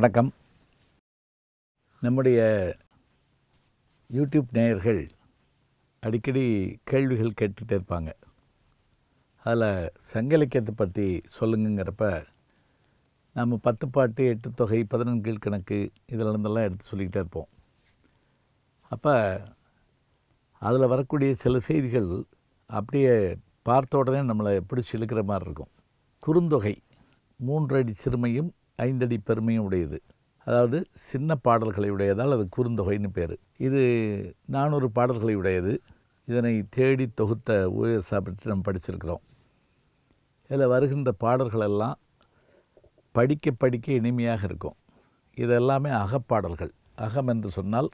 வணக்கம். நம்முடைய யூடியூப் நேயர்கள் அடிக்கடி கேள்விகள் கேட்டுகிட்டே இருப்பாங்க. அதில் சங்க இலக்கியத்தை பற்றி சொல்லுங்கிறப்ப நம்ம பத்து பாட்டு எட்டு தொகை பதினெண் கீழ்கணக்கு இதில் இருந்தெல்லாம் எடுத்து சொல்லிக்கிட்டே இருப்போம். அப்போ அதில் வரக்கூடிய சில செய்திகள் அப்படியே பார்த்த உடனே நம்மளை பிடிச்சி இழுக்கிற மாதிரி இருக்கும். குறுந்தொகை மூன்றடி சிறுமையும் ஐந்தடி பெருமையும் உடையது அதாவது சின்ன பாடல்களை உடையதால் அது குறுந்தொகைன்னு பேர். இது நானூறு பாடல்களை உடையது இதனை தேடி தொகுத்த ஓஎஸ்ஆ பற்றி நம்ம படிச்சிருக்கிறோம். இதில் வருகின்ற பாடல்களெல்லாம் படிக்க படிக்க இனிமையாக இருக்கும். இதெல்லாமே அகப்பாடல்கள். அகம் என்று சொன்னால்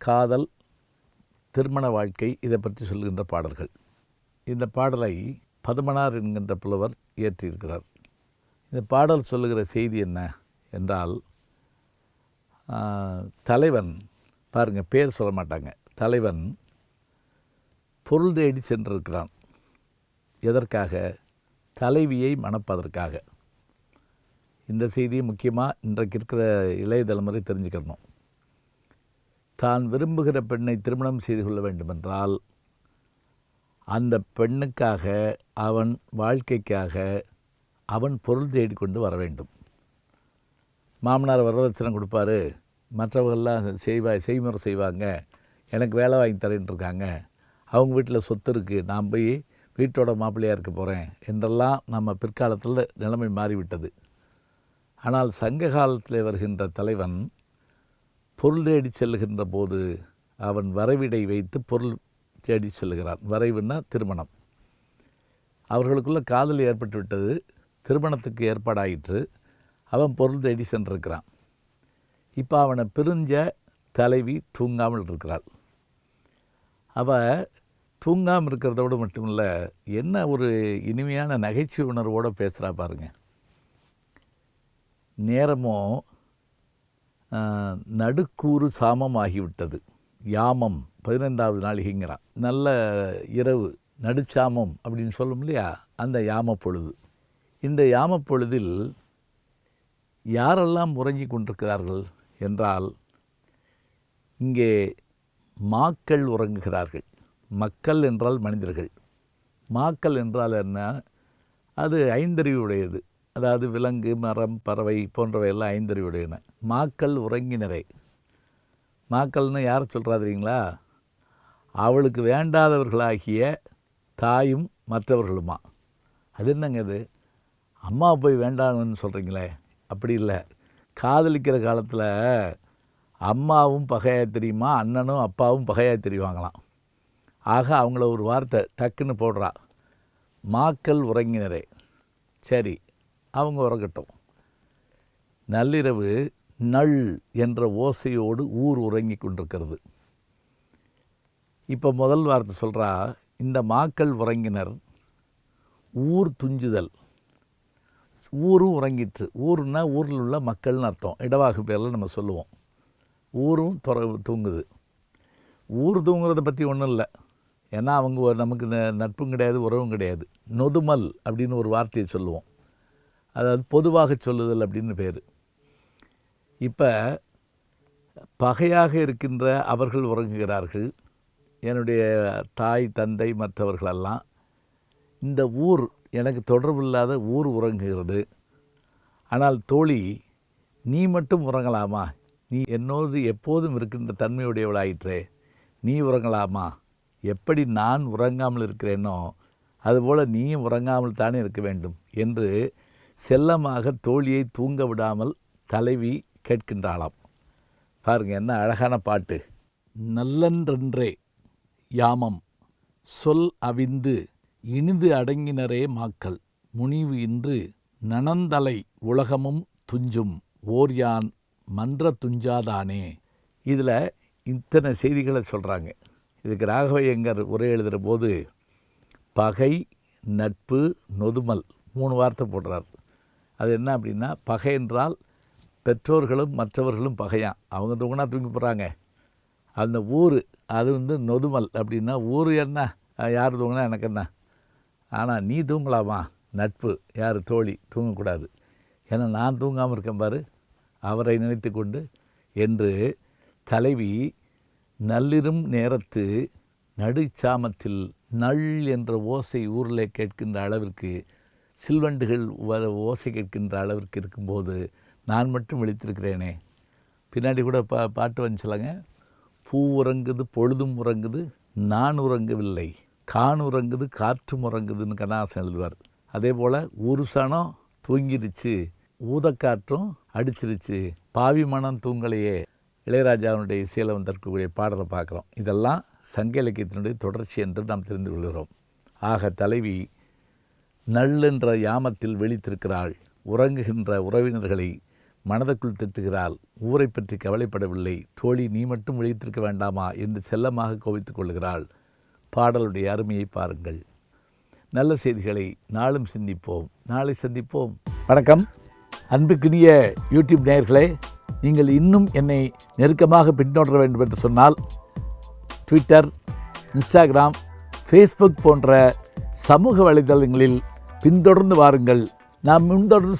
காதல் திருமண வாழ்க்கை இதை பற்றி சொல்கின்ற பாடல்கள். இந்த பாடலை பதுமனார் என்கின்ற புலவர் இயற்றியிருக்கிறார். இந்த பாடல் சொல்லுகிற செய்தி என்ன என்றால் தலைவன் பாருங்கள் பேர் சொல்ல மாட்டாங்க. தலைவன் பொருள் தேடி சென்றிருக்கிறான். எதற்காக? தலைவியை மணப்பதற்காக. இந்த செய்தியை முக்கியமாக இன்றைக்கு இருக்கிற இளைய தலைமுறை தெரிஞ்சுக்கணும். தான் விரும்புகிற பெண்ணை திருமணம் செய்து கொள்ள வேண்டுமென்றால் அந்த பெண்ணுக்காக அவன் வாழ்க்கைக்காக அவன் பொருள் தேடிக்கொண்டு வர வேண்டும் மாமனார் வரதட்சணை கொடுப்பாரு. மற்றவர்கள்லாம் செய்வா செய்முறை செய்வாங்க. எனக்கு வேலை வாங்கி தரேன் இருக்காங்க. அவங்க வீட்டில் சொத்து இருக்குது நான் போய் வீட்டோட மாப்பிள்ளையாக இருக்க போகிறேன் என்றெல்லாம் நம்ம பிற்காலத்தில் நிலைமை மாறிவிட்டது. ஆனால் சங்க காலத்தில் வருகின்ற தலைவன் பொருள் தேடி செல்லுகின்ற போது அவன் வரைவிடை வைத்து பொருள் தேடி செல்லுகிறான். வரைவுன்னா திருமணம். அவர்களுக்குள்ள காதல் ஏற்பட்டுவிட்டது. திருமணத்துக்கு ஏற்பாடாயிற்று. அவன் பொருள் தேடி சென்றிருக்கிறான். இப்போ அவனை பிரிஞ்ச தலைவி தூங்காமல் இருக்கிறாள். அவ தூங்காமல் இருக்கிறதோடு மட்டுமில்ல என்ன ஒரு இனிமையான நகைச்சுவை உணர்வோடு பேசுகிறா பாருங்க. நேரமோ நடுக்கூறு சாமம் ஆகிவிட்டது யாமம் பதினைந்தாவது நாளிகைங்கிறான் நல்ல இரவு நடுச்சாமம் அப்படின்னு சொல்லும் இல்லையா அந்த யாம பொழுது. இந்த யாம பொழுதில் யாரெல்லாம் உறங்கிக் கொண்டிருக்கிறார்கள் என்றால் இங்கே மாக்கள் உறங்குகிறார்கள். மக்கள் என்றால் மனிதர்கள். மாக்கள் என்றால் என்ன? அது ஐந்தறிவுடையது. அதாவது விலங்கு மரம் பறவை போன்றவை எல்லாம் ஐந்தறிவுடையன. மாக்கள் உறங்கினரே. மாக்கள்னு யார் சொல்கிறா தெரியுங்களா? அவளுக்கு வேண்டாதவர்களாகிய தாயும் மற்றவர்களுமா? அது என்னங்க அது அம்மா போய் வேண்டாம்னு சொல்கிறீங்களே அப்படி இல்லை. காதலிக்கிற காலத்தில் அம்மாவும் பகையாக தெரியுமா? அண்ணனும் அப்பாவும் பகையாக தெரிவாங்களாம். ஆக அவங்கள ஒரு வார்த்தை டக்குன்னு போடுறா. மாக்கள் உறங்கினரே. சரி அவங்க உறங்கட்டும். நள்ளிரவு நள் என்ற ஓசையோடு ஊர் உறங்கி கொண்டிருக்கிறது. இப்போ முதல் வார்த்தை சொல்கிறா இந்த மாக்கள் உறங்கினர் ஊர் துஞ்சுதல். ஊரும் உறங்கிற்று. ஊர்னா ஊரில் உள்ள மக்கள்னு அர்த்தம். இடவாகு பேரில் நம்ம சொல்லுவோம். ஊரும் துற தூங்குது. ஊர் தூங்குறதை பற்றி ஒன்றும் இல்லை. ஏன்னா அவங்க நமக்கு ந- நட்பும் கிடையாது உறவும் கிடையாது. நொதுமல் அப்படின்னு ஒரு வார்த்தையை சொல்லுவோம். அதாவது பொதுவாக சொல்லுதல் அப்படின்னு பேர். இப்போ பகையாக இருக்கின்ற அவர்கள் உறங்குகிறார்கள். என்னுடைய தாய் தந்தை மற்றவர்களெல்லாம் இந்த ஊர் எனக்கு தொடர்பில்லாத ஊர் உறங்குகிறது. ஆனால் தோழி நீ மட்டும் உறங்கலாமா? நீ என்னோடு எப்போதும் இருக்கின்ற தன்மையுடையவளாயிற்றே. நீ உறங்கலாமா? எப்படி நான் உறங்காமல் இருக்கிறேனோ அதுபோல் நீயும் உறங்காமல் தானே இருக்க வேண்டும் என்று செல்லமாக தோழியை தூங்க விடாமல் தலைவி கேட்கின்றாளாம். பாருங்கள் என்ன அழகான பாட்டு. நல்லன்றென்றே யாமம் சொல் அவிந்து இனிது அடங்கினரே மாக்கள். முனிவு இன்று நனந்தலை உலகமும் துஞ்சும். ஓர் யான் மன்ற துஞ்சாதானே. இதில் இத்தனை செய்திகளை சொல்கிறாங்க இதுக்கு ராகவையங்கர் உரை எழுதுகிற போது பகை நட்பு நொதுமல் மூணு வார்த்தை போடுறார். அது என்ன அப்படின்னா பகை என்றால் பெற்றோர்களும் மற்றவர்களும் பகையான் அவங்க தூங்கினா தூங்கி போகிறாங்க அந்த ஊர் அது வந்து நொதுமல் அப்படின்னா ஊர் என்ன? யார் தூங்கினா எனக்கு என்ன? ஆனால் நீ தூங்கலாமா? நட்பு. யார்? தோழி. தூங்கக்கூடாது. ஏன்னா நான் தூங்காமல் இருக்கேன் பாரு. அவரை நினைத்து கொண்டு என்று தலைவி நள்ளிரும் நேரத்து நடுச்சாமத்தில் நள் என்ற ஓசை ஊரில் கேட்கின்ற அளவிற்கு சில்வண்டுகள் வர ஓசை கேட்கின்ற அளவிற்கு இருக்கும்போது நான் மட்டும் விழித்திருக்கிறேனே. பின்னாடி கூட பா பாட்டு வந்துச்சலங்க. பூ உறங்குது பொழுதும் உறங்குது நான் உறங்கவில்லை. கான் உறங்குது காற்றும் உறங்குதுன்னு கண்ணாசன் எழுதுவார். அதே போல் ஒரு சனம் தூங்கிருச்சு ஊதக்காற்றும் அடிச்சிருச்சு பாவி மனம் தூங்கலையே இளையராஜாவினுடைய இசையில் வந்திருக்கக்கூடிய பாடலை பார்க்குறோம். இதெல்லாம் சங்க இலக்கியத்தினுடைய தொடர்ச்சி என்று நாம் தெரிந்து கொள்கிறோம். ஆக தலைவி நள்ளென்ற யாமத்தில் விழித்திருக்கிறாள் உறங்குகின்ற உறவினர்களை மனதுக்குள் திட்டுகிறாள் ஊரை பற்றி கவலைப்படவில்லை தோழி நீ மட்டும் விழித்திருக்க வேண்டாமா என்று செல்லமாக கோபித்துக் கொள்கிறாள் பாடலுடைய அருமையை பாருங்கள். நல்ல செய்திகளை நாளும் சிந்திப்போம். நாளை சந்திப்போம். வணக்கம். அன்புக்குரிய யூடியூப் நேயர்களே நீங்கள் இன்னும் என்னை நெருக்கமாக பின்தொடர வேண்டும் என்று சொன்னால் ட்விட்டர் இன்ஸ்டாகிராம் ஃபேஸ்புக் போன்ற சமூக வலைதளங்களில் பின்தொடர்ந்து வாருங்கள். நாம் முன்தொடர்ந்து